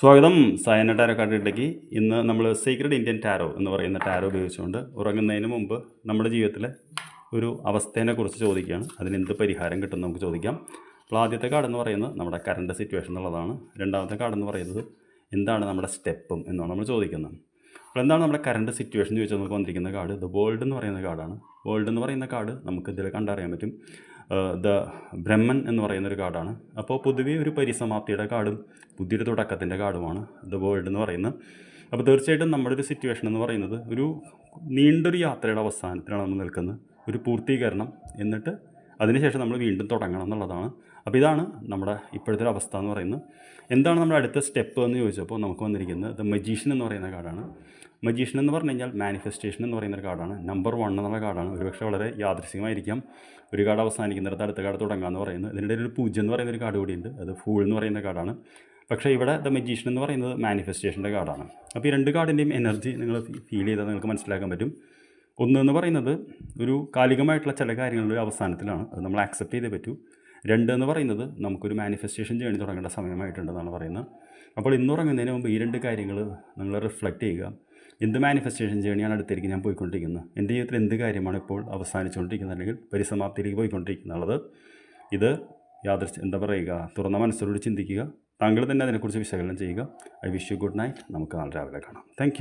സ്വാഗതം. സയന ടാരോ കാർഡിലേക്ക് ഇന്ന് നമ്മൾ സീക്രട്ട് ഇന്ത്യൻ ടാരോ എന്ന് പറയുന്ന ടാരോ ഉപയോഗിച്ചുകൊണ്ട് ഉറങ്ങുന്നതിന് മുമ്പ് നമ്മുടെ ജീവിതത്തിലെ ഒരു അവസ്ഥേനെ കുറിച്ച് ചോദിക്കുകയാണ്. അതിന് എന്ത് പരിഹാരം കിട്ടും നമുക്ക് ചോദിക്കാം. അപ്പോൾ ആദ്യത്തെ കാർഡ് എന്ന് പറയുന്നത് നമ്മുടെ കറണ്ട് സിറ്റുവേഷൻ എന്നുള്ളതാണ്. രണ്ടാമത്തെ കാർഡ് എന്ന് പറയുന്നത് എന്താണ് നമ്മുടെ സ്റ്റെപ്പും എന്നാണ് നമ്മൾ ചോദിക്കുന്നത്. അപ്പോൾ എന്താണ് നമ്മുടെ കറണ്ട് സിറ്റുവേഷൻ ചോദിച്ചാൽ നമുക്ക് വന്നിരിക്കുന്ന കാർഡ് ദ വേൾഡ് എന്ന് പറയുന്ന കാർഡാണ് വേൾഡ് എന്ന് പറയുന്ന കാർഡ് നമുക്ക് ഇതിൽ കണ്ടറിയാൻ പറ്റും. ദ ബ്രഹ്മൻ എന്ന് പറയുന്ന ഒരു കാർഡാണ് അപ്പോൾ പൊതുവേ ഒരു പരിസമാപ്തിയുടെ കാർഡും പുതിയൊരു തുടക്കത്തിന്റെ കാർഡുമാണ് ദ വേൾഡ് എന്ന് പറയുന്നത്. അപ്പോൾ തീർച്ചയായിട്ടും നമ്മുടെ ഒരു സിറ്റുവേഷൻ എന്ന് പറയുന്നത് ഒരു നീണ്ടൊരു യാത്രയുടെ അവസാനത്തിലാണ് നമ്മൾ നിൽക്കുന്നത്. ഒരു പൂർത്തീകരണം. എന്നിട്ട് അതിനുശേഷം നമ്മൾ വീണ്ടും തുടങ്ങണം എന്നുള്ളതാണ്. അപ്പോൾ ഇതാണ് നമ്മുടെ ഇപ്പോഴത്തെ ഒരു അവസ്ഥ എന്ന് പറയുന്നത്. എന്താണ് നമ്മുടെ അടുത്ത സ്റ്റെപ്പ് എന്ന് ചോദിച്ചപ്പോൾ നമുക്ക് വന്നിരിക്കുന്നത് ദ മജീഷ്യൻ എന്ന് പറയുന്ന കാർഡാണ് മജീഷ്യൻ എന്ന് പറഞ്ഞു കഴിഞ്ഞാൽ മാനിഫെസ്റ്റേഷൻ എന്ന് പറയുന്ന ഒരു കാർഡാണ് നമ്പർ വൺ എന്നുള്ള കാർഡാണ് ഒരുപക്ഷെ വളരെ യാദൃശ്ചികമായിരിക്കാം. ഒരു കാർഡ് അവസാനിക്കുന്നിടത്ത് അടുത്ത കാർഡ് തുടങ്ങാമെന്ന് പറയുന്നത്. ഇതിന്റെ ഒരു പൂജ എന്ന് പറയുന്ന ഒരു കാർഡ് കൂടിയുണ്ട്. അത് ഫൂൾ എന്ന് പറയുന്ന കാർഡാണ് പക്ഷേ ഇവിടെ ദ മജീഷ്യൻ എന്ന് പറയുന്നത് മാനിഫെസ്റ്റേഷന്റെ കാർഡാണ് അപ്പോൾ ഈ രണ്ട് കാർഡിന്റെയും എനർജി നിങ്ങൾ ഫീൽ ചെയ്താൽ നിങ്ങൾക്ക് മനസ്സിലാക്കാൻ പറ്റും. ഒന്ന് എന്ന് പറയുന്നത് ഒരു കാലികമായിട്ടുള്ള ചില കാര്യങ്ങളുടെ അവസാനത്തിലാണ്. അത് നമ്മൾ ആക്സെപ്റ്റ് ചെയ്തേ പറ്റൂ. രണ്ട് എന്ന് പറയുന്നത് നമുക്കൊരു മാനിഫെസ്റ്റേഷൻ ജേണി തുടങ്ങേണ്ട സമയമായിട്ടുണ്ടെന്നാണ് പറയുന്നത്. അപ്പോൾ ഇന്ന് ഉറങ്ങുന്നതിന് മുമ്പ് ഈ രണ്ട് കാര്യങ്ങൾ നിങ്ങൾ റിഫ്ലക്റ്റ് ചെയ്യുക. എന്ത് മാനിഫെസ്റ്റേഷൻ ജേണിയാണ് അടുത്തേക്ക് ഞാൻ പോയിക്കൊണ്ടിരിക്കുന്നത്? എന്റെ ജീവിതത്തിൽ എന്ത് കാര്യമാണ് ഇപ്പോൾ അവസാനിച്ചുകൊണ്ടിരിക്കുന്നത്? അല്ലെങ്കിൽ പരിസമാപ്തിയിലേക്ക് പോയിക്കൊണ്ടിരിക്കുന്നുള്ളത് ഇത് യാദൃശ് എന്താ പറയുക? തുറന്ന മനസ്സോട് ചിന്തിക്കുക. താങ്കൾ തന്നെ അതിനെക്കുറിച്ച് വിശകലനം ചെയ്യുക. I wish you good night നമുക്ക് നാളെ രാവിലെ കാണാം. താങ്ക്